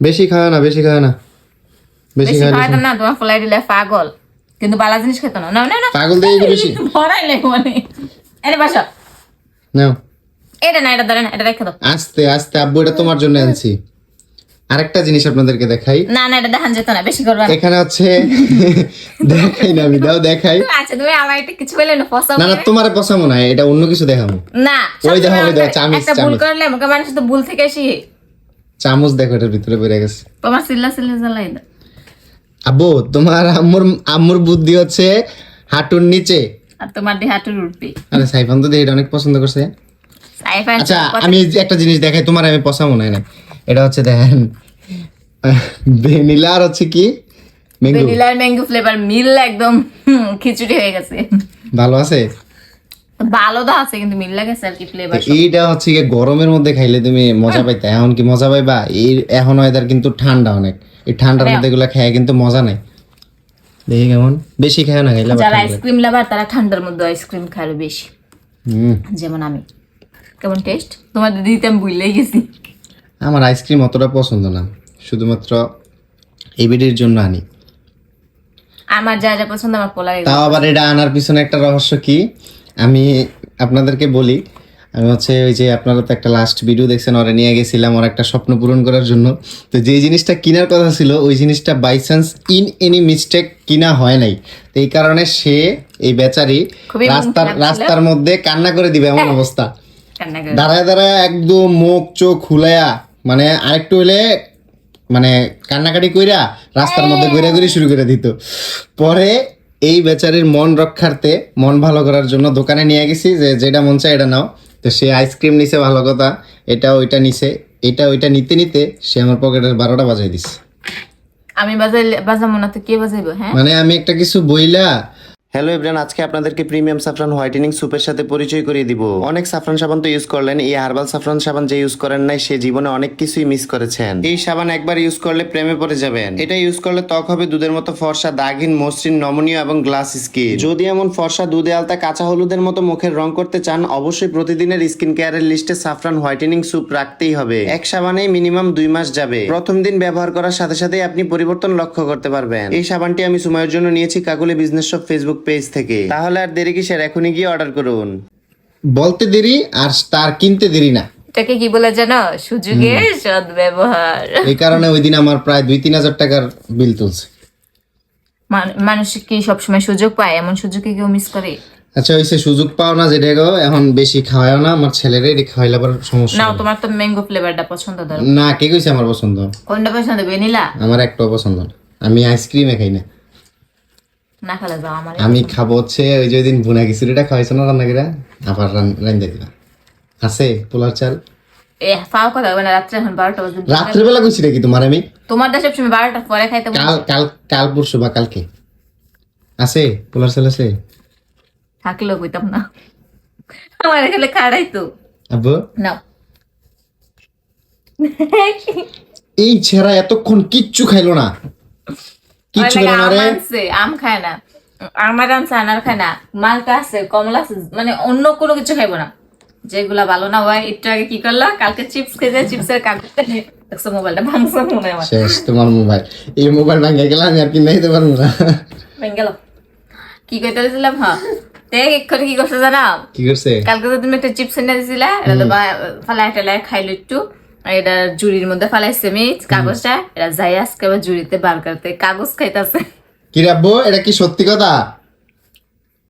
বেশি খায় না বেশি খায় না। বেশি খায় খাইতাম না তোমার ফলাই দিলে পাগল। কিন্তু বালা জিনিস খেত না। না না না পাগল দিয়ে কি বেশি। ভরাইলে মানে। এটা বাসা। নাও। এটা না এটা ধরে না এটা রেখে দাও। আস্তে আস্তে আব্বু এটা তোমার জন্য আনছি। আরেকটা জিনিস আপনাদেরকে দেখাই। না না এটা দেখান যেত না বেশি করবা না। এখানে হচ্ছে দেখাই না আমি দাও দেখাই। আচ্ছা তুমি আমার একটা কিছু বলে না ফসা না না তোমারে পছামো না এটা অন্য কিছু দেখাবো। না ওই দেখো, সবসময় ওই দেখো, আমাকে চামিচ, একটা ভুল করলে আমাকে মানুষ তো ভুল থেকে আসি চামচ দেখো এটার ভিতরে বেড়ে গেছে। তোমার সিল্লা সিল্লা জ্বালাই দাও আব্বু তোমার আম্মুর আম্মুর বুদ্ধি হচ্ছে হাঁটুর নিচে। আর তোমার হাঁটুর উঠবি আরে সাইফান তো এটা অনেক পছন্দ করছে। সাইফান আচ্ছা আমি একটা জিনিস দেখাই তোমার আমি পছাবো না না। এটা হচ্ছে দেখেন ভ্যানিলা আর হচ্ছে কি ভ্যানিলার ম্যাঙ্গো ফ্লেভার মিল একদম খিচুড়ি হয়ে গেছে। ভালো আছে? ভালো তো আছে কিন্তু মিল আর কি ফ্লেভার এইটা হচ্ছে কি গরমের মধ্যে খাইলে তুমি মজা পাইতে। এখন কি মজা পাইবা? এই এখন ওয়েদার কিন্তু ঠান্ডা অনেক। এই ঠান্ডার মধ্যে এগুলো খেয়ে কিন্তু মজা নাই। দেখি কেমন। বেশি খায় না খাইলে যারা আইসক্রিম লাভার তারা ঠান্ডার মধ্যে আইসক্রিম খায় বেশি। যেমন আমি। কেমন টেস্ট তোমার দিদিতে আমি ভুলেই গেছি। আমার আইসক্রিম অতটা পছন্দ না। শুধুমাত্র এই ভিডিওর জন্য আনি। আমার যা যা পছন্দ আমার পোলা তাও আবার এটা আনার পিছনে একটা রহস্য কি? আমি আপনাদেরকে বলি আমি হচ্ছে ওই যে আপনারা তো একটা লাস্ট ভিডিও দেখছেন ওরা নিয়ে গেছিলাম ওর একটা স্বপ্ন পূরণ করার জন্য। তো যে জিনিসটা কেনার কথা ছিল ওই জিনিসটা by chance in any mistake কিনা হয় নাই। তো এই কারণে সে এই বেচারি রাস্তার রাস্তার মধ্যে কান্না করে দিবে এমন অবস্থা। দাঁড়ায় দাঁড়ায় একদম মুখ চোখ খুলায়া মানে আরেকটু হলে মানে কান্নাকাটি কইরা রাস্তার মধ্যে ঘুরে ঘুরে শুরু করে দিত। পরে এই বেচারির মন রক্ষার্থে মন ভালো করার জন্য দোকানে নিয়ে গেছি যে যেটা মন চায় এটা নাও। তো সে আইসক্রিম নিছে ভালো কথা এটা ওইটা নিছে এটা ওইটা নিতে নিতে সে আমার পকেটের বারোটা বাজাই দিছে। আমি বাজাই বাজাবো না তো কে বাজাইবো হ্যাঁ? মানে আমি একটা কিছু বইলা হ্যালো এভরিওয়ান আজকে আপনাদেরকে প্রিমিয়াম সাফরান হোয়াইটেনিং সুপের সাথে পরিচয় করিয়ে দিব। অনেক সাফরান সাবান তো ইউজ করলেন, এই হার্বাল সাফরান সাবান যে ইউজ করেন নাই, সে জীবনে অনেক কিছুই মিস করেছেন। এই সাবান একবার ইউজ করলে প্রেমে পড়ে যাবেন। এটা ইউজ করলে ত্বক হবে দুধের মতো ফর্সা, দাগহীন, মসৃণ, নমনীয় এবং গ্লাস স্কিন যদি এমন ফর্সা, দুধে আলতা, কাঁচা হলুদের মতো মুখের রং করতে চান, অবশ্যই প্রতিদিনের স্কিন কেয়ারের লিস্টে সাফরান হোয়াইটেনিং সুপ রাখতেই হবে। এক সাবানেই মিনিমাম দুই মাস যাবে। প্রথম দিন ব্যবহার করার সাথে সাথে আপনি পরিবর্তন লক্ষ্য করতে পারবেন। এই সাবানটি আমি সময়ের জন্য নিয়েছি, Kakuli business shop Facebook page থেকে। তাহলে আর দেরি কিসের? এখনই গিয়ে অর্ডার করুন। বলতে দেরি আর তার কিনতে দেরি না। এটাকে কি বলে জানো সুযোগের সদ ব্যবহার এই কারণে ওই দিন আমার প্রায় দুই তিন হাজার টাকার বিল তুলছে। মানুষ কি সবসময় সুযোগ পায়? এমন সুযোগ কি কেউ মিস করে? আচ্ছা ওইসে সুযোগ পাও না যেটা গো এখন বেশি খাওয়াও না আমার ছেলেরে এটা খাওয়াইলে আবার সমস্যা নাও তোমার তো ম্যাঙ্গো ফ্লেভারটা পছন্দ ধরো। না কে কইছে আমার পছন্দ? কোনটা পছন্দ? ভ্যানিলা? আমার একটাও পছন্দ না। আমি আইসক্রিমে খাই না। না খেলে যাও আমার আমি খাব হচ্ছে ওই যে দিন বুনা খিচুড়িটা খাওয়াইছো না রান্না করে আবার রান্ধে দিবা। আছে পোলার চাল? এ পাও কথা মানে রাত্রে এখন বারোটা বাজে। রাত্রেবেলা কইছি নাকি তোমার আমি? তোমার দেশে সবসময় বারোটার পরে খাইতে কাল কাল কাল পরশু বা কালকে। আছে? পোলার চাল আছে? থাকলেও কইতাম না। আমার এখানে খাড়াই তো। আব্বু? নাও। এই ছেঁড়া এতক্ষণ কিচ্ছু খাইলো না। কিচ্ছু ওই না আম রে? আম খায় না। আমার আনছে আনার খায় না। মালটা আছে কমলা আছে মানে অন্য কোনো কিছু খাইবো না। যেগুলা ভালো না হয় একটু আগে কি করলা? কালকে চিপস খেতে চিপসের কাগজটা নিয়ে মোবাইলটা ভাঙছে মনে হয়। শেষ তোমার মোবাইল এই মোবাইল ভাঙে গেলে আমি আর কিনে দিতে পারব না। ভেঙে গেল। কি কইতে দিয়েছিলাম হ্যাঁ দেখ এক্ষুনি কি করছে জানা? কি করছে? কালকে তো তুমি একটা চিপস এনে দিছিলা ফালাই টালাই খাইলো একটু। এটা জুড়ির মধ্যে ফালাইছে আমি কাগজটা। এটা যাই আজকে আবার জুড়িতে বার করতে। কাগজ খাইতেছে। কি রাখব এটা কি সত্যি কথা?